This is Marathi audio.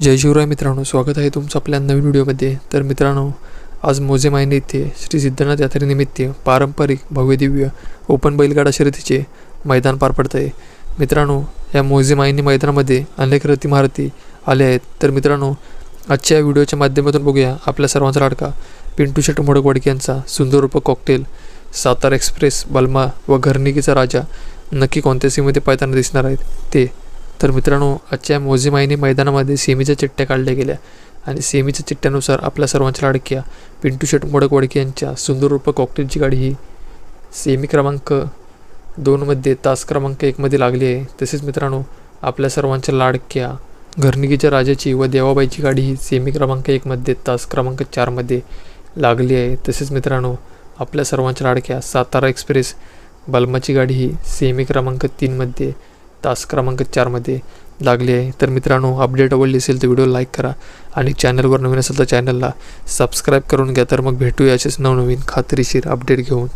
जय शिवराय मित्रांनो स्वागत आहे तुमचं आपल्या नवीन व्हिडिओमध्ये. तर मित्रांनो आज मोजे मायने येथे श्री सिद्धनाथ यात्रेनिमित्त पारंपरिक भव्यदिव्य ओपन बैलगाडा शर्यतीचे मैदान पार पडत आहे मित्रांनो या मोजे मायनी मैदानामध्ये अनेक रथी महारथी आले आहेत. तर मित्रांनो आजच्या या व्हिडिओच्या माध्यमातून बघूया आपल्या सर्वांचा लाडका पिंटू शेट मोडकवाडके यांचा सुंदर रूप कॉकटेल सातारा एक्सप्रेस बल्मा व घरनिकीचा राजा नक्की कोणत्या सीमेमध्ये पायताना दिसणार आहेत ते तर मित्रांनो आजच्या मोजे मैदानामध्ये सेमीच्या चिठ्ठ्या काढल्या गेल्या. आणि सेमीच्या चिठ्ठ्यानुसार आपल्या सर्वांच्या लाडक्या पिंटू शेट मोडक वडके यांच्या सुंदर रूप कॉकटेलची गाडी ही सेमी क्रमांक दोनमध्ये तास क्रमांक एकमध्ये लागली आहे. तसेच मित्रांनो आपल्या सर्वांच्या लाडक्या घरनिकीच्या राजाची व देवाबाईची गाडी ही सेमी क्रमांक एकमध्ये तास क्रमांक चारमध्ये लागली आहे. तसेच मित्रांनो आपल्या सर्वांच्या लाडक्या सातारा एक्सप्रेस बल्माची गाडी ही सेमी क्रमांक तीनमध्ये तास क्रमांक चारमध्ये लागली आहे. तर मित्रांनो अपडेट आवडली असेल तर व्हिडिओ लाईक करा आणि चॅनलवर नवीन असेल तर चॅनलला सबस्क्राईब करून घ्या. तर मग भेटूया असेच नवनवीन खात्रीशीर अपडेट घेऊन.